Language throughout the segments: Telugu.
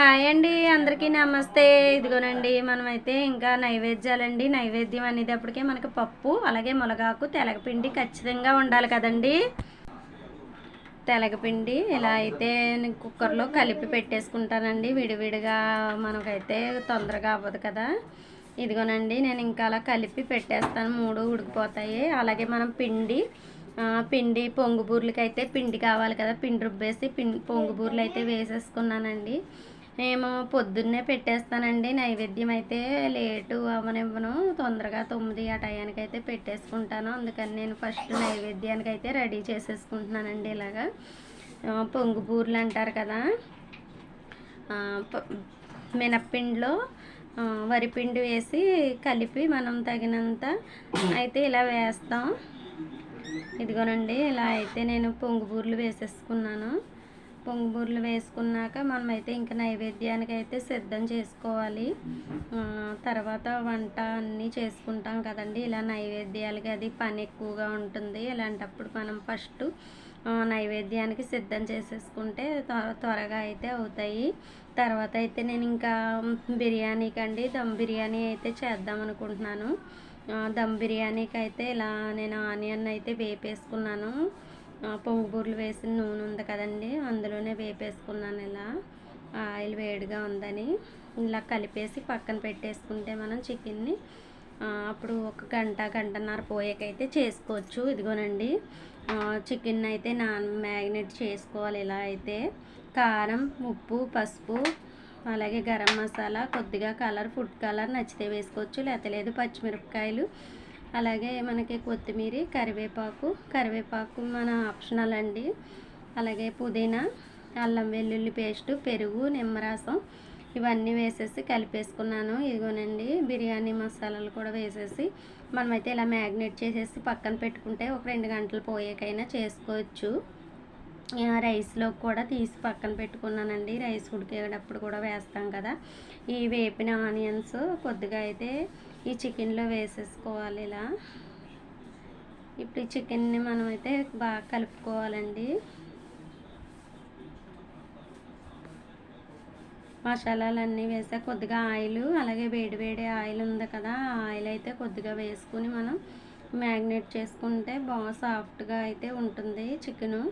హాయ్ అండి అందరికీ నమస్తే. ఇదిగోనండి మనమైతే ఇంకా నైవేద్యాలండి. నైవేద్యం అనేటప్పటికే మనకి పప్పు అలాగే మునగాకు తెలగపిండి ఖచ్చితంగా ఉండాలి కదండి. తెలగపిండి ఇలా అయితే నేను కుక్కర్లో కలిపి పెట్టేసుకుంటానండి. విడివిడిగా మనకైతే తొందరగా అవ్వదు కదా. ఇదిగోనండి నేను ఇంకా అలా కలిపి పెట్టేస్తాను. మూడు ఉడికిపోతాయి. అలాగే మనం పిండి పిండి పొంగు బూర్లకి అయితే పిండి కావాలి కదా. పిండి రుబ్బేసి పిండి పొంగు బూర్లు అయితే వేసేసుకున్నానండి. మేము పొద్దున్నే పెట్టేస్తానండి. నైవేద్యం అయితే లేటు అవనివ్వను తొందరగా తొమ్మిది ఆ టయానికి అయితే పెట్టేసుకుంటాను. అందుకని నేను ఫస్ట్ నైవేద్యానికి అయితే రెడీ చేసేసుకుంటున్నానండి ఇలాగా. పొంగు బూర్లు అంటారు కదా. మినప్పిండిలో వరిపిండి వేసి కలిపి మనం తగినంత అయితే ఇలా వేస్తాం. ఇదిగోనండి ఇలా అయితే నేను పొంగుబూర్లు వేసేసుకున్నాను. పొంగుబూర్లు వేసుకున్నాక మనమైతే ఇంకా నైవేద్యానికి అయితే సిద్ధం చేసుకోవాలి. తర్వాత వంట అన్నీ చేసుకుంటాం కదండి. ఇలా నైవేద్యాలకి అది పని ఎక్కువగా ఉంటుంది. ఇలాంటప్పుడు మనం ఫస్ట్ నైవేద్యానికి సిద్ధం చేసేసుకుంటే త్వర త్వరగా అయితే అవుతాయి. తర్వాత అయితే నేను ఇంకా బిర్యానీకి అండి దమ్ బిర్యానీ అయితే చేద్దాం అనుకుంటున్నాను. దమ్ బిర్యానీకి అయితే ఇలా నేను ఆనియన్ అయితే వేపేసుకున్నాను. ఆ, పొంగుబూర్లు వేసిన నూనె ఉంది కదండి అందులోనే వేపేసుకున్నాను ఇలా. ఆయిల్ వేడిగా ఉందని ఇలా కలిపేసి పక్కన పెట్టేసుకుంటే మనం చికెన్ని అప్పుడు ఒక గంట గంటన్నర పోయాకైతే చేసుకోవచ్చు. ఇదిగోనండి చికెన్ అయితే నాన్ మ్యాగ్నెట్ చేసుకోవాలి ఇలా అయితే. కారం ఉప్పు పసుపు అలాగే గరం మసాలా కొద్దిగా కలర్ ఫుడ్ కలర్ నచ్చితే వేసుకోవచ్చు లేకపోతే లేదు పచ్చిమిరపకాయలు అలాగే మనకి కొత్తిమీర కరివేపాకు. కరివేపాకు మన ఆప్షనల్ అండి. అలాగే పుదీనా అల్లం వెల్లుల్లి పేస్టు పెరుగు నిమ్మరసం ఇవన్నీ వేసేసి కలిపేసుకున్నాను. ఇదిగోనండి బిర్యానీ మసాలాలు కూడా వేసేసి మనమైతే ఇలా మ్యాగ్నేట్ చేసేసి పక్కన పెట్టుకుంటే ఒక రెండు గంటలు పోయాకైనా చేసుకోవచ్చు. ఆ, రైస్లో కూడా తీసి పక్కన పెట్టుకున్నానండి. రైస్ ఉడికేటప్పుడు కూడా వేస్తాం కదా. ఈ వేపిన ఆనియన్స్ కొద్దిగా అయితే ఈ చికెన్లో వేసేసుకోవాలి ఇలా. ఇప్పుడు ఈ చికెన్ని మనమైతే బాగా కలుపుకోవాలండి. మసాలాలన్నీ వేసా కొద్దిగా ఆయిల్ అలాగే వేడి వేడి ఆయిల్ ఉంది కదా ఆ ఆయిల్ అయితే కొద్దిగా వేసుకుని మనం మ్యాగ్నేట్ చేసుకుంటే బాగా సాఫ్ట్గా అయితే ఉంటుంది చికెను.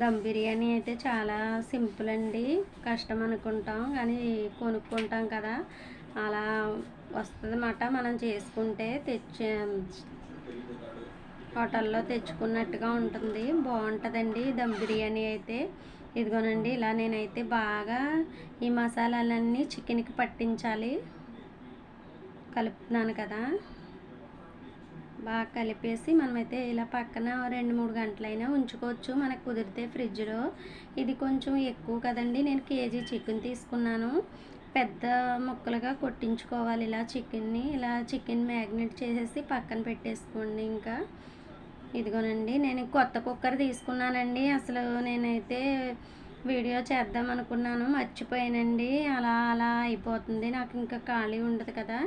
దమ్ బిర్యానీ అయితే చాలా సింపుల్ అండి. కష్టం అనుకుంటాం కానీ కొనుక్కుంటాం కదా. అలా వస్తుందన్నమాట మనం చేసుకుంటే తెచ్చే హోటల్లో తెచ్చుకున్నట్టుగా ఉంటుంది. బాగుంటుందండి దమ్ బిర్యానీ అయితే. ఇదిగోనండి ఇలా నేనైతే బాగా ఈ మసాలాలన్నీ చికెన్కి పట్టించాలి. కలుపుతున్నాను కదా. బాగా కలిపేసి మనమైతే ఇలా పక్కన రెండు మూడు గంటలైనా ఉంచుకోవచ్చు. మనకు కుదిరితే ఫ్రిడ్జ్లో. ఇది కొంచెం ఎక్కువ కదండి. నేను కేజీ చికెన్ తీసుకున్నాను. పెద్ద ముక్కలుగా కొట్టించుకోవాలి ఇలా చికెన్ని. ఇలా చికెన్ మ్యాగ్నెట్ చేసేసి పక్కన పెట్టేసుకోండి ఇంకా. ఇదిగోనండి నేను కొత్త కుక్కర్ తీసుకున్నానండి. అసలు నేనైతే వీడియో చేద్దాం అనుకున్నాను. మర్చిపోయానండి. అలా అలా అయిపోతుంది. నాకు ఇంకా ఖాళీ ఉండదు కదా.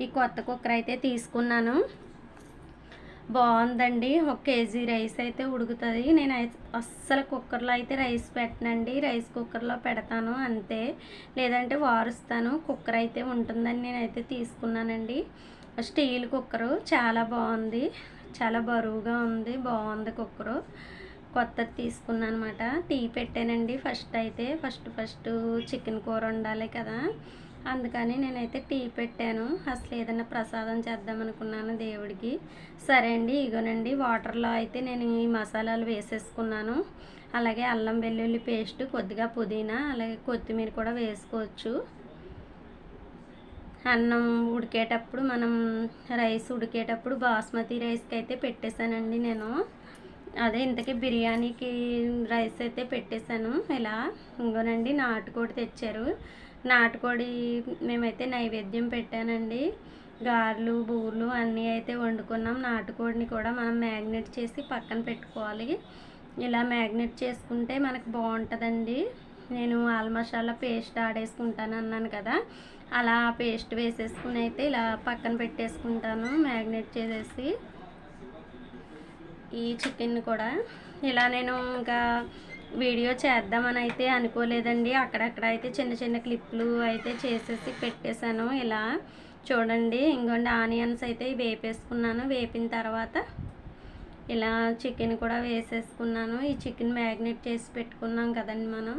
ఈ కొత్త కుక్కర్ అయితే తీసుకున్నాను. బాగుందండి. ఒక కేజీ రైస్ అయితే ఉడుకుతుంది. నేను అయితే అస్సలు కుక్కర్లో అయితే రైస్ పెట్టనండి. రైస్ కుక్కర్లో పెడతాను అంతే. లేదంటే వారుస్తాను. కుక్కర్ అయితే ఉంటుందని నేనైతే తీసుకున్నానండి. స్టీల్ కుక్కరు చాలా బాగుంది. చాలా బరువుగా ఉంది. బాగుంది కుక్కరు. కొత్తది తీసుకున్నాను అనమాట టీ పెట్టానండి ఫస్ట్ అయితే. ఫస్ట్ ఫస్ట్ చికెన్ కూర ఉండాలి కదా. అందుకని నేనైతే టీ పెట్టాను. అసలు ఏదైనా ప్రసాదం చేద్దాం అనుకున్నాను దేవుడికి. సరే అండి ఇగోనండి వాటర్లో అయితే నేను ఈ మసాలాలు వేసేసుకున్నాను. అలాగే అల్లం వెల్లుల్లి పేస్ట్ కొద్దిగా పుదీనా అలాగే కొత్తిమీర కూడా వేసుకోవచ్చు. అన్నం ఉడికేటప్పుడు మనం రైస్ ఉడికేటప్పుడు బాస్మతి రైస్కి అయితే పెట్టేశానండి నేను. అదే ఇంతకీ బిర్యానీకి రైస్ అయితే పెట్టేశాను. ఇలా ఇంకోనండి నాటుకోడి తెచ్చారు. నాటుకోడి మేమైతే నైవేద్యం పెట్టానండి. గారెలు బూర్లు అన్నీ అయితే వండుకున్నాం. నాటుకోడిని కూడా మనం మ్యాగ్నెట్ చేసి పక్కన పెట్టుకోవాలి. ఇలా మ్యాగ్నెట్ చేసుకుంటే మనకు బాగుంటుందండి. నేను ఆల్ మసాలా పేస్ట్ ఆడేసుకుంటాను అన్నాను కదా. అలా పేస్ట్ వేసేసుకుని అయితే ఇలా పక్కన పెట్టేసుకుంటాను మ్యాగ్నెట్ చేసేసి. ఈ చికెన్ కూడా. ఇలా నేను ఇంకా వీడియో చేద్దామని అయితే అనుకోలేదండి. అక్కడక్కడ అయితే చిన్న చిన్న క్లిప్లు అయితే చేసేసి పెట్టేశాను. ఇలా చూడండి. ఇంకోండి ఆనియన్స్ అయితే వేపేసుకున్నాను. వేపిన తర్వాత ఇలా చికెన్ కూడా వేసేసుకున్నాను. ఈ చికెన్ మ్యాగ్నేట్ చేసి పెట్టుకున్నాం కదండి మనం.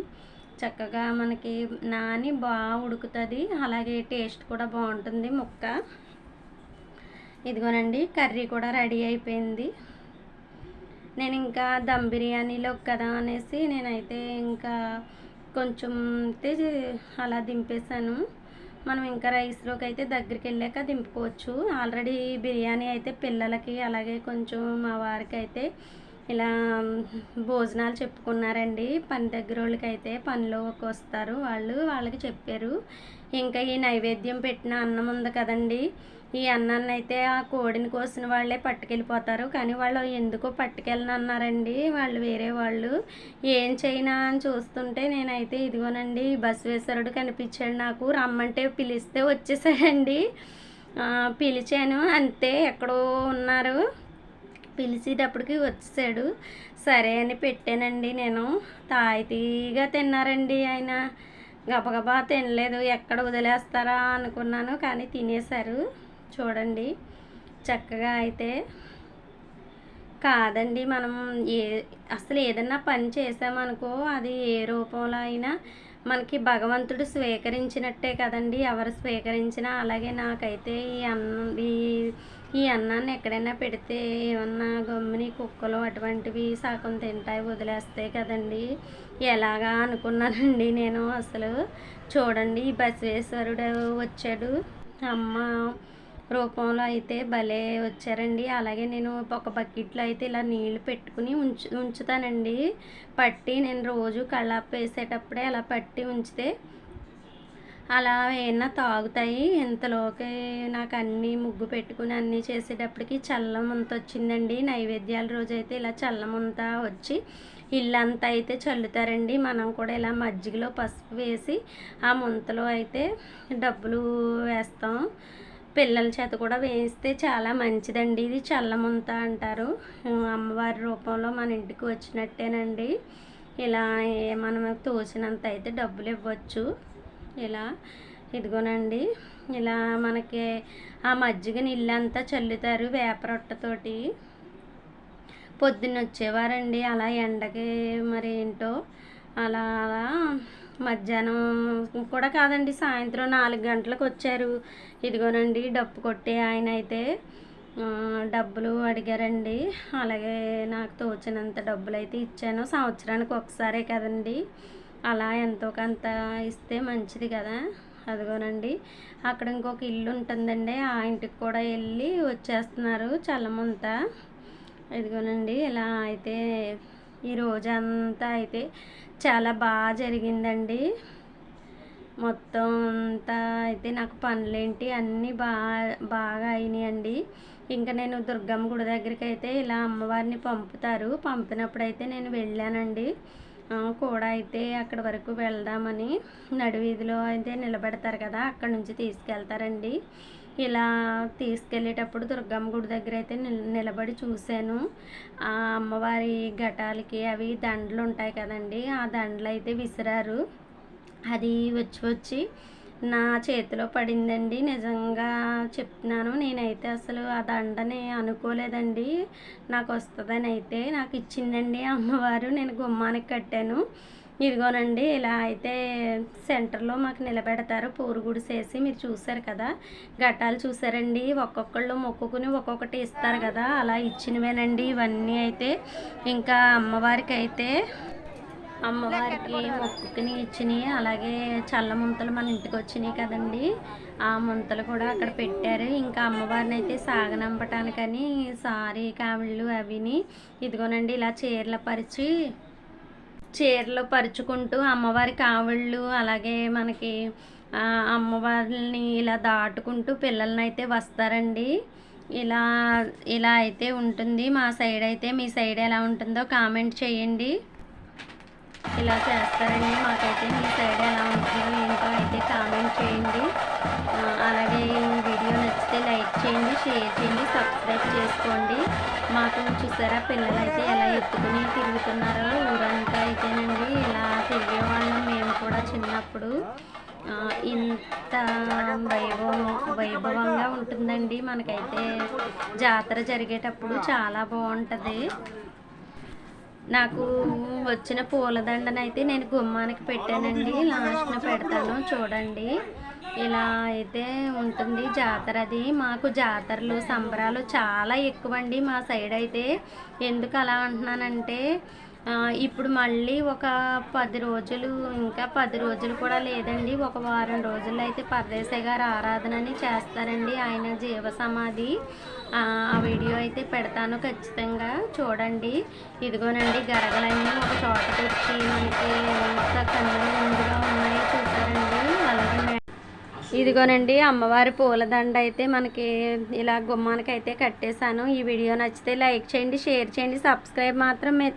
చక్కగా మనకి నాని బాగా ఉడుకుతుంది. అలాగే టేస్ట్ కూడా బాగుంటుంది ముక్క. ఇదిగోనండి కర్రీ కూడా రెడీ అయిపోయింది. నేను ఇంకా దమ్ బిర్యానీలో కదా అనేసి నేనైతే ఇంకా కొంచెం అయితే అలా దింపేశాను. మనం ఇంకా రైస్లోకి అయితే దగ్గరికి వెళ్ళాక దింపుకోవచ్చు. ఆల్రెడీ బిర్యానీ అయితే పిల్లలకి అలాగే కొంచెం మా వారికి అయితే ఇలా భోజనాలు చెప్పుకున్నారండి. పని దగ్గర వాళ్ళకి అయితే పనిలోకి వస్తారు వాళ్ళు వాళ్ళకి చెప్పారు. ఇంకా ఈ నైవేద్యం పెట్టిన అన్నం ఉంది కదండి. ఈ అన్నాన్ని అయితే ఆ కోడిని కోసిన వాళ్ళే పట్టుకెళ్ళిపోతారు. కానీ వాళ్ళు ఎందుకో పట్టుకెళ్ళనన్నారండి? వాళ్ళు వేరే వాళ్ళు. ఏం చేయనా అని చూస్తుంటే నేనైతే ఇదిగోనండి బసవేశ్వరుడు కనిపించాడు నాకు. రమ్మంటే పిలిస్తే వచ్చేసాడండి. పిలిచాను. అంతే ఎక్కడో ఉన్నారు. పిలిచేటప్పటికి వచ్చేసాడు. సరే అని పెట్టానండి నేను. తాయితీగా తిన్నారండి ఆయన. గబగబా తినలేదు. ఎక్కడ వదిలేస్తారా అనుకున్నాను కానీ తినేశారు. చూడండి. చక్కగా అయితే కాదండి మనం ఏ అసలు ఏదన్నా పని చేసామనుకో అది ఏ రూపంలో అయినా మనకి భగవంతుడు స్వీకరించినట్టే కదండి. ఎవరు స్వీకరించినా అలాగే నాకైతే ఈ అన్నం ఈ ఈ అన్నాన్ని ఎక్కడైనా పెడితే ఏమన్నా గమ్ముని కుక్కలు అటువంటివి సగం తింటాయి వదిలేస్తాయి కదండి. ఎలాగా అనుకున్నానండి నేను అసలు. చూడండి బసవేశ్వరుడు వచ్చాడు. అమ్మ రూపంలో అయితే భలే వచ్చారండి. అలాగే నేను ఒక బకెట్లో అయితే ఇలా నీళ్ళు పెట్టుకుని ఉంచు ఉంచుతానండి. పట్టి నేను రోజు కళ్ళాపు వేసేటప్పుడే అలా పట్టి ఉంచితే అలా ఏమన్నా తాగుతాయి. ఇంతలోకి నాకు అన్నీ ముగ్గు పెట్టుకుని అన్నీ చేసేటప్పటికి చల్లమంత వచ్చిందండి. నైవేద్యాల రోజైతే ఇలా చల్లమంత వచ్చి ఇల్లంతా అయితే చల్లుతారండి. మనం కూడా ఇలా మజ్జిగలో పసుపు వేసి ఆ ముంతలో అయితే డబ్బులు వేస్తాం. పిల్లల చేత కూడా వేయిస్తే చాలా మంచిదండి. ఇది చల్లముంత అంటారు. అమ్మవారి రూపంలో మన ఇంటికి వచ్చినట్టేనండి. ఇలా మనం తోచినంత అయితే డబ్బులు ఇవ్వచ్చు. ఇలా ఇదిగోనండి. ఇలా మనకి ఆ మజ్జిగ ఇల్లంతా చల్లుతారు వేపరొట్టతోటి పొద్దున్న వచ్చేవారండి. అలా ఎండకి మరి ఏంటో అలా అలా మధ్యాహ్నం కూడా కాదండి సాయంత్రం నాలుగు గంటలకు వచ్చారు. ఇదిగోనండి డప్పు కొట్టే ఆయన అయితే డబ్బులు అడిగారండి. అలాగే నాకు తోచినంత డబ్బులు అయితే ఇచ్చాను. సంవత్సరానికి ఒకసారే కదండి. అలా ఎంతో కొంత ఇస్తే మంచిది కదా. అదిగోనండి అక్కడ ఇంకొక ఇల్లు ఉంటుందండి. ఆ ఇంటికి కూడా వెళ్ళి వచ్చేస్తున్నారు చల్లమంతా. ఇదిగోనండి ఇలా అయితే ఈ రోజంతా అయితే చాలా బాగా జరిగిందండి. మొత్తం అంతా అయితే నాకు పనులేంటి అన్నీ బాగా బాగా అయినాయండి. ఇంకా నేను దుర్గమ్మ గుడి దగ్గరికి అయితే ఇలా అమ్మవారిని పంపుతారు. పంపినప్పుడు అయితే నేను వెళ్ళానండి. కూడా అయితే అక్కడ వరకు వెళ్దామని నడివీధిలో అయితే నిలబెడతారు కదా అక్కడ నుంచి తీసుకెళ్తారండి. ఇలా తీసుకెళ్ళేటప్పుడు దుర్గమ్మ గుడి దగ్గర అయితే నిలబడి చూశాను. ఆ అమ్మవారి ఘటాలకి అవి దండలు ఉంటాయి కదండి ఆ దండలు అయితే విసిరారు. అది వచ్చి వచ్చి నా చేతిలో పడిందండి. నిజంగా చెప్తున్నాను. నేనైతే అసలు ఆ దండని అనుకోలేదండి. నాకు వస్తుందని అయితే నాకు ఇచ్చిందండి అమ్మవారు. నేను గుమ్మానికి కట్టాను. ఇదిగోనండి ఇలా అయితే సెంటర్లో మాకు నిలబెడతారు. పూరు చేసి మీరు చూసారు కదా? ఘటాలు చూసారండి ఒక్కొక్కళ్ళు మొక్కుకుని ఒక్కొక్కటి ఇస్తారు కదా? అలా ఇచ్చినవేనండి ఇవన్నీ అయితే. ఇంకా అమ్మవారికి అయితే అమ్మవారికి మొక్కుకుని ఇచ్చినాయి అలాగే చల్ల ముంతలు మన ఇంటికి వచ్చినాయి కదండి. ఆ ముంతలు కూడా అక్కడ పెట్టారు. ఇంకా అమ్మవారిని అయితే సాగనంపటానికని సారీ కావిళ్ళు అవిని ఇదిగోనండి ఇలా చీరలు పరిచి చీరలు పరుచుకుంటూ అమ్మవారి కావిళ్ళు అలాగే మనకి అమ్మవారిని ఇలా దాటుకుంటూ పిల్లల్ని అయితే వస్తారండి. ఇలా ఇలా అయితే ఉంటుంది. మా సైడ్ అయితే మీ సైడ్ ఎలా ఉంటుందో కామెంట్ చేయండి. ఇలా చేస్తారండి మాకైతే మీ సైడ్ ఎలా ఉంటుందో ఏంటో అయితే కామెంట్ చేయండి. అలాగే ఈ వీడియో నచ్చితే లైక్ చేయండి షేర్ చేయండి సబ్స్క్రైబ్ చేసుకోండి. మాకు చూసారా పిల్లలు అయితే ఎలా ఎత్తుకుని తిరుగుతున్నారో ఊరంతా అయితేనండి ఇలా తిరిగేవాళ్ళం మేము కూడా చిన్నప్పుడు. ఇంత వైభవం వైభవంగా ఉంటుందండి. మనకైతే జాతర జరిగేటప్పుడు చాలా బాగుంటుంది. నాకు వచ్చిన పూలదండను అయితే నేను గుమ్మానికి పెట్టానండి. లాస్ట్న పెడతాను చూడండి. ఇలా అయితే ఉంటుంది జాతర అది. మాకు జాతరలు సంబరాలు చాలా ఎక్కువ అండి మా సైడ్ అయితే. ఎందుకు అలా అంటున్నానంటే ఇప్పుడు మళ్ళీ ఒక పది రోజులు ఇంకా పది రోజులు కూడా లేదండి. ఒక వారం రోజుల్లో అయితే పరదేశయ్య గారు ఆరాధనని చేస్తారండి ఆయన జీవ సమాధి. ఆ వీడియో అయితే పెడతాను ఖచ్చితంగా చూడండి. ఇదిగోనండి గరగలన్నీ ఒక చోట తెచ్చి మనకి ఎంత కన్నుల ముందుగా ఉన్నాయో చూసారండి అలాగే ఇదిగోనండి అమ్మవారి పూలదండ అయితే మనకి ఇలా గుమ్మానికి అయితే కట్టేశాను. ఈ వీడియో నచ్చితే లైక్ చేయండి షేర్ చేయండి సబ్స్క్రైబ్ మాత్రం మీరు